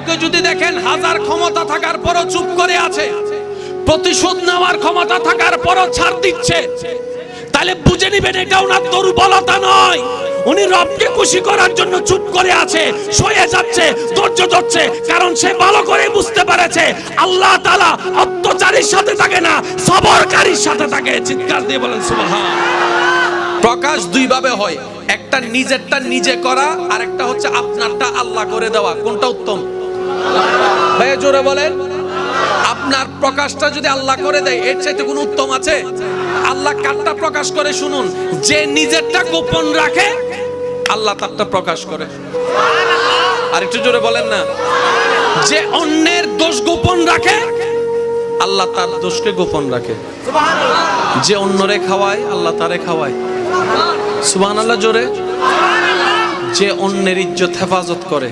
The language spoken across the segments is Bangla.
কাউকে যদি দেখেন হাজার ক্ষমতা থাকার পরও চুপ করে আছে, প্রতিশোধ নেওয়ার ক্ষমতা থাকার পরও ছাড় দিচ্ছে, তাহলে বুঝে নিবেন এটা ওনার দুর্বলতা নয়। উনি রবকে খুশি করার জন্য চুপ করে আছে, সয়ে যাচ্ছে, ধৈর্য ধরছে, কারণ সে ভালো করে বুঝতে পেরেছে, আল্লাহ তাআলা অত্যাচারীর সাথে থাকে না, সবরকারীর সাথে থাকে। চিৎকার দিয়ে বলেন, সুবহান। প্রকাশ দুই ভাবে হয়, একটা নিজেরটা নিজে করা আর একটা হচ্ছে আপনারটা আল্লাহ করে দেওয়া। কোনটা উত্তম? ভাইয়া, জোরে বলেন। আপনার প্রকাশটা যদি আল্লাহ করে দেয়, এর চাইতে কোনো উত্তম আছে? আল্লাহ কারটা প্রকাশ করে শুনুন। যে নিজেরটা গোপন রাখে, আল্লাহ তারটা প্রকাশ করে। আর একটু জোরে বলেন না। যে অন্যের দোষ গোপন রাখে, আল্লাহ তার দোষকে গোপন রাখে। যে অন্যরে খাওয়ায়, আল্লাহ তারে খাওয়ায়। সুবান আল্লাহ জোরে। যে অন্যের ইজ্জত হেফাজত করে।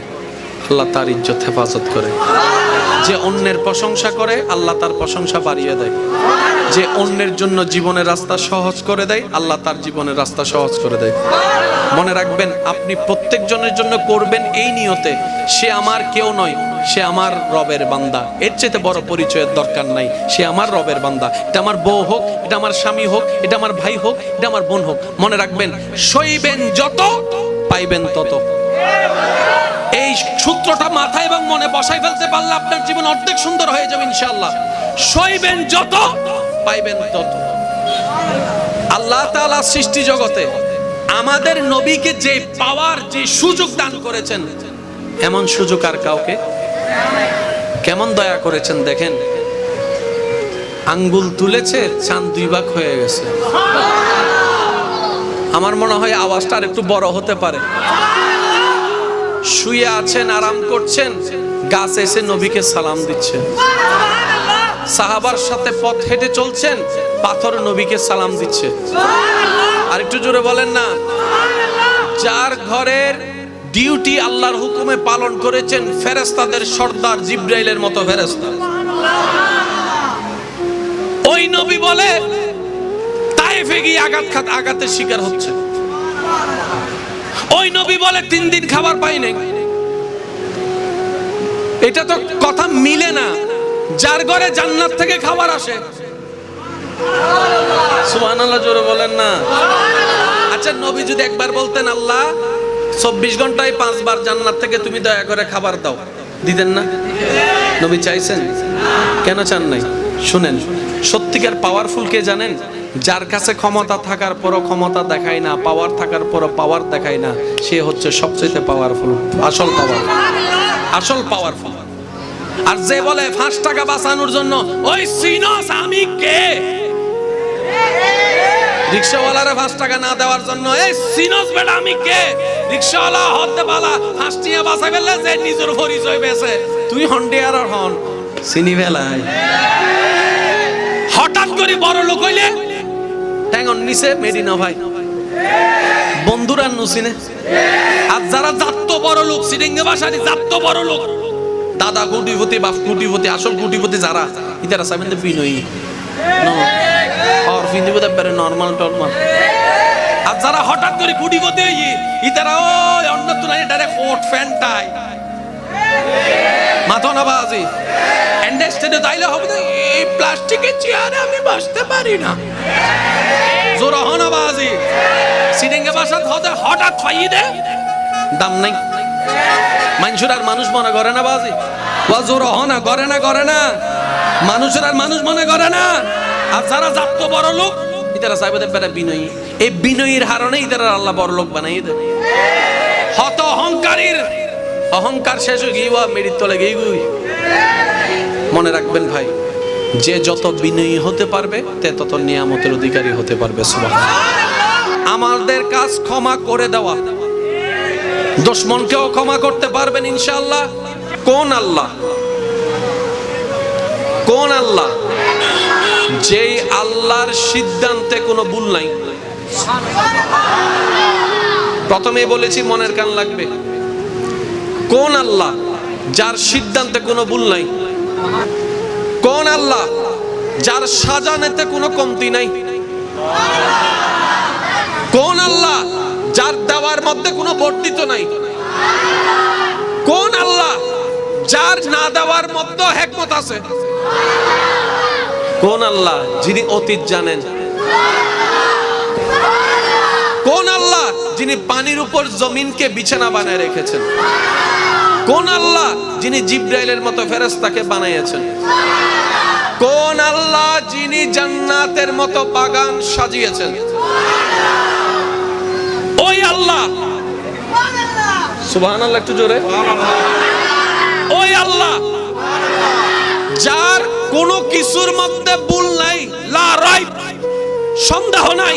আল্লাহ তার ইজ্জত হেফাজত করে। যে অন্যের প্রশংসা করে, আল্লাহ তার প্রশংসা বাড়িয়ে দেয়। যে অন্যের জন্য জীবনের রাস্তা সহজ করে দেয়, আল্লাহ তার জীবনের রাস্তা সহজ করে দেয়। মনে রাখবেন, আপনি প্রত্যেক জনের জন্য করবেন এই নিয়তে, সে আমার কেউ নয়, সে আমার রবের বান্দা। এর চাইতে বড় পরিচয়ের দরকার নাই, সে আমার রবের বান্দা। এটা আমার বউ হোক, এটা আমার স্বামী হোক, এটা আমার ভাই হোক, এটা আমার বোন হোক। মনে রাখবেন, সইবেন যত, পাইবেন তত। এই সূত্রটা মাথায় এবং মনে বসাই ফেলতে পারলে আপনার জীবন অর্ধেক সুন্দর হয়ে যাবে ইনশাআল্লাহ। সইবেন যত, পাইবেন তত। আল্লাহ তাআলা সৃষ্টি জগতে আমাদের নবীকে যে পাওয়ার, যে সুযোগ দান করেছেন, এমন সুযোগ আর কাউকে? কেমন দয়া করেছেন দেখেন? আঙ্গুল তুলেছে, চাঁদ দুই ভাগ হয়ে গেছে। আমার মনে হয় আওয়াজটা আর একটু বড় হতে পারে। শুয়ে আছেন, আরাম করছেন, গাছ এসে নবীকে সালাম দিচ্ছেন। সাহাবার সাথে পথ হেঁটে চলছেন, পাথর নবীকে সালাম দিচ্ছে আর একটু জোরে বলেন না, যার ঘরের ডিউটি আল্লাহর হুকুমে পালন করেছেন ফেরেস্তাদের সর্দার জিব্রাইলের মতো ফেরেস্তা ওই নবী বলে তাইফে গিয়ে আঘাত আঘাতের শিকার হচ্ছে ওই নবী বলে তিন দিন খাবার পাই নাই। এটা তো কথা মিলে না। যার ঘরে জান্নাত থেকে খাবার আসে। আচ্ছা নবী যদি একবার বলতেন, আল্লাহ, চব্বিশ পাঁচবার জান্নাত থেকে তুমি দয়া করে খাবার দাও। দিতেন না? নবী চাইছেন? কেন চান নাই? শুনেন, সত্যিকার পাওয়ারফুল কে জানেন? যার কাছে ক্ষমতা থাকার পরও ক্ষমতা দেখায় না পাওয়ার থাকার পরও পাওয়ার দেখায় না, সে হচ্ছে সবচেয়ে পাওয়ারফুল আসল পাওয়ার আসল পাওয়ারফুল আর যে বলে, পাঁচ টাকা বাঁচানোর জন্য, ওই সিনস আমি কে? রিক্সাওয়ালারে পাঁচ টাকা না দেওয়ার জন্য, এই সিনস বেটা আমি কে? রিক্সাওয়ালা হতে পালা পাঁচ টিয়া বাঁচা ফেললে যে নিজের পরিচয় বেছে তুই হন্ডিয়ার হন, চিনি ফেলাই। হঠাৎ করে বড় লোক হইলে ট্যাঙ্গন নিচে, মেডিনা ভাই। বন্ধুরা নুসিনে। আর যারা জাত্ত বড় লোক, সিরিঙ্গে বাসারি জাত্ত বড় লোক। দাদা কুটিপতি, বাপ কুটিপতি, আসল কুটিপতি যারা, ইতারা সাবেন বিনয়ী। আর ফিন্দি বোধ পারে নর্মাল টর্মাল আর যারা হঠাৎ করে কুটিপতি ইতারা ওই অন্য তুলনায় ডাইরেক্ট কোট ফ্যান্টাই মাথা না বাজি হবে, এই প্লাস্টিকের চেয়ারে আমি বসতে পারি না। জোর হন বাজি সিডিংয়ে বাসা হতে হঠাৎ খাইয়ে দে। দাম নাই। মানুষের আর মানুষ মনে করে না বাজি। বা জোর হনা, করে না করে না। মানুষের আর মানুষ মনে করে না। আর যারা জাত বড় লোক, ইতারা চাইবে বেটা বিনয়ী। এই বিনয়ীর হারণে ইতারা আল্লাহ বড় লোক বানাই দেয়। হত অহংকারীর অহংকার শেষ হয়ে গিয়ে মেরির তলে গিয়ে গুই। মনে রাখবেন ভাই, যে যত বিনয়ী হতে পারবে, তে তত নিয়ামতের অধিকারী হতে পারবে আমাদের কাজ ক্ষমা করে দেওয়া। দুশ্মনকেও ক্ষমা করতে পারবেন, ইনশাআল্লাহ। কোন আল্লাহ? কোন আল্লাহ? যেই আল্লাহর সিদ্ধান্তে কোনো ভুল নাই। প্রথমেই বলেছি, মনের কান লাগবে। কোন আল্লাহ যার সিদ্ধান্তে কোনো ভুল নাই? কোন আল্লাহ যার সাজানেতে কোনো কমতি নাই? কোন আল্লাহ যার দেওয়ার মধ্যে কোনো বর্ধিত নাই? কোন আল্লাহ যার না দেওয়ার মধ্যে হেকমত আছে? কোন আল্লাহ যিনি অতীত জানেন? কোন আল্লাহ যিনি পানির উপর জমিনকে বিছানা বানায় রেখেছেন। কোন আল্লাহ যিনি জিব্রাইলের মতো ফেরেশতাকে বানিয়েছেন কোন আল্লাহ যিনি জান্নাতের মতো বাগান সাজিয়েছেন? ওই আল্লাহ! সুবহানাল্লাহ, একটু জোরে। ওই আল্লাহ! যার কোনো কিছুর মধ্যে ভুল নাই, লা রাইব, সন্দেহ নাই।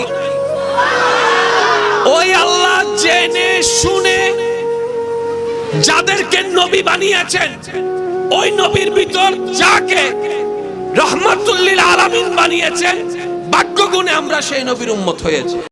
ওই আল্লাহ জেনে শুনে যাদেরকে নবী বানিয়েছেন, ওই নবীর ভিতর যাকে রহমাতুল্লিল আলামিন বানিয়েছেন ভাগ্য গুণে আমরা সেই নবীর উম্মত হয়েছে।